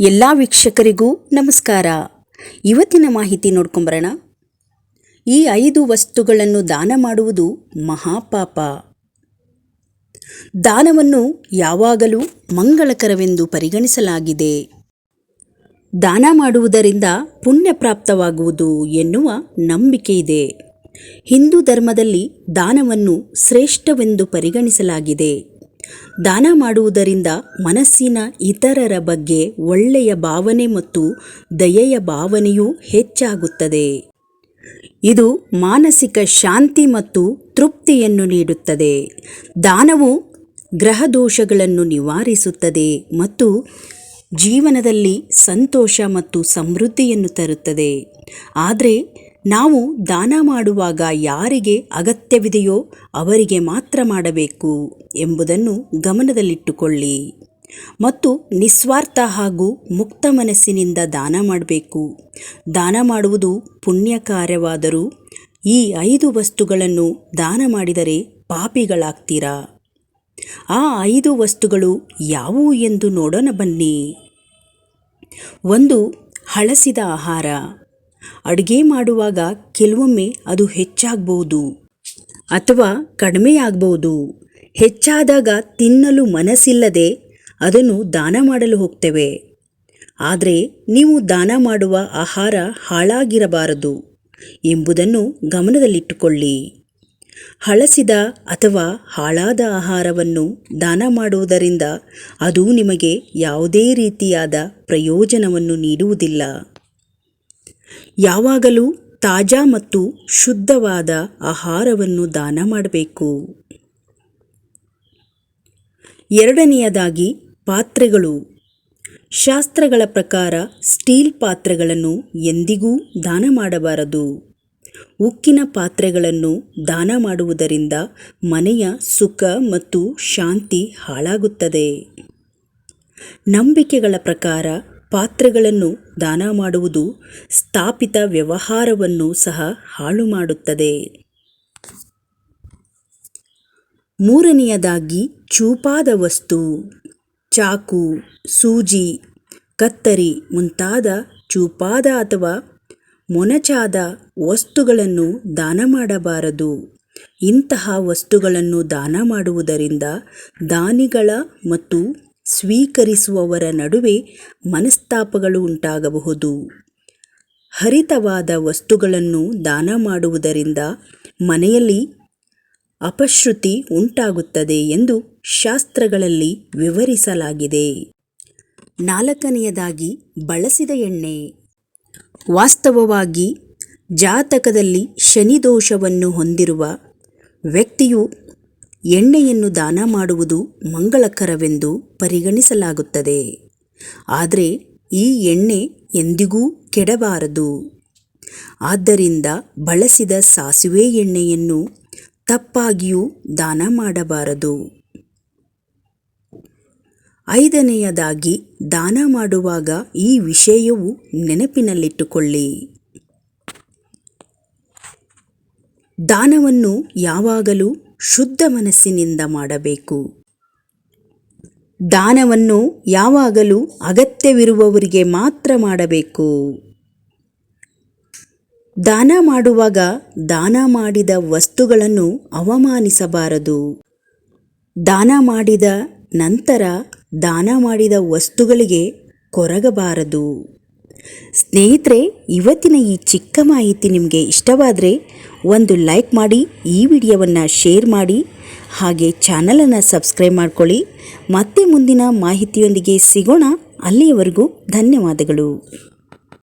ಎಲ್ಲ ವೀಕ್ಷಕರಿಗೂ ನಮಸ್ಕಾರ. ಇವತ್ತಿನ ಮಾಹಿತಿ ನೋಡ್ಕೊಂಬರೋಣ ಈ ಐದು ವಸ್ತುಗಳನ್ನು ದಾನ ಮಾಡುವುದು ಮಹಾಪಾಪ. ದಾನವನ್ನು ಯಾವಾಗಲೂ ಮಂಗಳಕರವೆಂದು ಪರಿಗಣಿಸಲಾಗಿದೆ. ದಾನ ಮಾಡುವುದರಿಂದ ಪುಣ್ಯ ಪ್ರಾಪ್ತವಾಗುವುದು ಎನ್ನುವ ನಂಬಿಕೆ ಇದೆ. ಹಿಂದೂ ಧರ್ಮದಲ್ಲಿ ದಾನವನ್ನು ಶ್ರೇಷ್ಠವೆಂದು ಪರಿಗಣಿಸಲಾಗಿದೆ. ದಾನ ಮಾಡುವುದರಿಂದ ಮನಸ್ಸಿನ ಇತರರ ಬಗ್ಗೆ ಒಳ್ಳೆಯ ಭಾವನೆ ಮತ್ತು ದಯೆಯ ಭಾವನೆಯೂ ಹೆಚ್ಚಾಗುತ್ತದೆ. ಇದು ಮಾನಸಿಕ ಶಾಂತಿ ಮತ್ತು ತೃಪ್ತಿಯನ್ನು ನೀಡುತ್ತದೆ. ದಾನವು ಗ್ರಹ ದೋಷಗಳನ್ನು ನಿವಾರಿಸುತ್ತದೆ ಮತ್ತು ಜೀವನದಲ್ಲಿ ಸಂತೋಷ ಮತ್ತು ಸಮೃದ್ಧಿಯನ್ನು ತರುತ್ತದೆ. ಆದರೆ ನಾವು ದಾನ ಮಾಡುವಾಗ ಯಾರಿಗೆ ಅಗತ್ಯವಿದೆಯೋ ಅವರಿಗೆ ಮಾತ್ರ ಮಾಡಬೇಕು ಎಂಬುದನ್ನು ಗಮನದಲ್ಲಿಟ್ಟುಕೊಳ್ಳಿ. ಮತ್ತು ನಿಸ್ವಾರ್ಥ ಹಾಗೂ ಮುಕ್ತ ಮನಸ್ಸಿನಿಂದ ದಾನ ಮಾಡಬೇಕು. ದಾನ ಮಾಡುವುದು ಪುಣ್ಯ ಕಾರ್ಯವಾದರೂ ಈ ಐದು ವಸ್ತುಗಳನ್ನು ದಾನ ಮಾಡಿದರೆ ಪಾಪಿಗಳಾಗ್ತೀರಾ? ಆ ಐದು ವಸ್ತುಗಳು ಯಾವುವು ಎಂದು ನೋಡೋಣ ಬನ್ನಿ. ಒಂದು ಹಳಸಿದ ಆಹಾರ. ಅಡುಗೆ ಮಾಡುವಾಗ ಕೆಲವೊಮ್ಮೆ ಅದು ಹೆಚ್ಚಾಗಬಹುದು ಅಥವಾ ಕಡಿಮೆಯಾಗಬಹುದು ಹೆಚ್ಚಾದಾಗ ತಿನ್ನಲು ಮನಸ್ಸಿಲ್ಲದೆ ಅದನ್ನು ದಾನ ಮಾಡಲು ಹೋಗ್ತೇವೆ. ಆದರೆ ನೀವು ದಾನ ಮಾಡುವ ಆಹಾರ ಹಾಳಾಗಿರಬಾರದು ಎಂಬುದನ್ನು ಗಮನದಲ್ಲಿಟ್ಟುಕೊಳ್ಳಿ. ಹಳಸಿದ ಅಥವಾ ಹಾಳಾದ ಆಹಾರವನ್ನು ದಾನ ಮಾಡುವುದರಿಂದ ಅದು ನಿಮಗೆ ಯಾವುದೇ ರೀತಿಯಾದ ಪ್ರಯೋಜನವನ್ನು ನೀಡುವುದಿಲ್ಲ. ಯಾವಾಗಲೂ ತಾಜಾ ಮತ್ತು ಶುದ್ಧವಾದ ಆಹಾರವನ್ನು ದಾನ ಮಾಡಬೇಕು. ಎರಡನೆಯದಾಗಿ ಪಾತ್ರೆಗಳು. ಶಾಸ್ತ್ರಗಳ ಪ್ರಕಾರ ಸ್ಟೀಲ್ ಪಾತ್ರೆಗಳನ್ನು ಎಂದಿಗೂ ದಾನ ಮಾಡಬಾರದು. ಉಕ್ಕಿನ ಪಾತ್ರೆಗಳನ್ನು ದಾನ ಮಾಡುವುದರಿಂದ ಮನೆಯ ಸುಖ ಮತ್ತು ಶಾಂತಿ ಹಾಳಾಗುತ್ತದೆ. ನಂಬಿಕೆಗಳ ಪ್ರಕಾರ ಪಾತ್ರೆಗಳನ್ನು ದಾನ ಮಾಡುವುದು ಸ್ಥಾಪಿತ ವ್ಯವಹಾರವನ್ನು ಸಹ ಹಾಳು ಮಾಡುತ್ತದೆ. ಮೂರನೆಯದಾಗಿ ಚೂಪಾದ ವಸ್ತು, ಚಾಕು, ಸೂಜಿ, ಕತ್ತರಿ ಮುಂತಾದ ಚೂಪಾದ ಅಥವಾ ಮೊನಚಾದ ವಸ್ತುಗಳನ್ನು ದಾನ ಮಾಡಬಾರದು. ಇಂತಹ ವಸ್ತುಗಳನ್ನು ದಾನ ಮಾಡುವುದರಿಂದ ದಾನಿಗಳ ಮತ್ತು ಸ್ವೀಕರಿಸುವವರ ನಡುವೆ ಮನಸ್ತಾಪಗಳು ಉಂಟಾಗಬಹುದು. ಹರಿತವಾದ ವಸ್ತುಗಳನ್ನು ದಾನ ಮಾಡುವುದರಿಂದ ಮನೆಯಲ್ಲಿ ಅಪಶ್ರುತಿ ಉಂಟಾಗುತ್ತದೆ ಎಂದು ಶಾಸ್ತ್ರಗಳಲ್ಲಿ ವಿವರಿಸಲಾಗಿದೆ. ನಾಲ್ಕನೆಯದಾಗಿ ಬಳಸಿದ ಎಣ್ಣೆ. ವಾಸ್ತವವಾಗಿ ಜಾತಕದಲ್ಲಿ ಶನಿದೋಷವನ್ನು ಹೊಂದಿರುವ ವ್ಯಕ್ತಿಯು ಎಣ್ಣೆಯನ್ನು ದಾನ ಮಾಡುವುದು ಮಂಗಳಕರವೆಂದು ಪರಿಗಣಿಸಲಾಗುತ್ತದೆ. ಆದರೆ ಈ ಎಣ್ಣೆ ಎಂದಿಗೂ ಕೆಡಬಾರದು. ಆದ್ದರಿಂದ ಬಳಸಿದ ಸಾಸಿವೆ ಎಣ್ಣೆಯನ್ನು ತಪ್ಪಾಗಿಯೂ ದಾನ ಮಾಡಬಾರದು. ಐದನೆಯದಾಗಿ, ದಾನ ಮಾಡುವಾಗ ಈ ವಿಷಯವು ನೆನಪಿನಲ್ಲಿಟ್ಟುಕೊಳ್ಳಿ. ದಾನವನ್ನು ಯಾವಾಗಲೂ ಶುದ್ಧ ಮನಸ್ಸಿನಿಂದ ಮಾಡಬೇಕು. ದಾನವನ್ನು ಯಾವಾಗಲೂ ಅಗತ್ಯವಿರುವವರಿಗೆ ಮಾತ್ರ ಮಾಡಬೇಕು. ದಾನ ಮಾಡುವಾಗ ದಾನ ಮಾಡಿದ ವಸ್ತುಗಳನ್ನು ಅವಮಾನಿಸಬಾರದು. ದಾನ ಮಾಡಿದ ನಂತರ ದಾನ ಮಾಡಿದ ವಸ್ತುಗಳಿಗೆ ಕೊರಗಬಾರದು. ಸ್ನೇಹಿತರೆ, ಇವತ್ತಿನ ಈ ಚಿಕ್ಕ ಮಾಹಿತಿ ನಿಮಗೆ ಇಷ್ಟವಾದರೆ ಒಂದು ಲೈಕ್ ಮಾಡಿ, ಈ ವಿಡಿಯೋವನ್ನು ಶೇರ್ ಮಾಡಿ, ಹಾಗೆ ಚಾನಲನ್ನು ಸಬ್ಸ್ಕ್ರೈಬ್ ಮಾಡ್ಕೊಳ್ಳಿ. ಮತ್ತೆ ಮುಂದಿನ ಮಾಹಿತಿಯೊಂದಿಗೆ ಸಿಗೋಣ. ಅಲ್ಲಿಯವರೆಗೂ ಧನ್ಯವಾದಗಳು.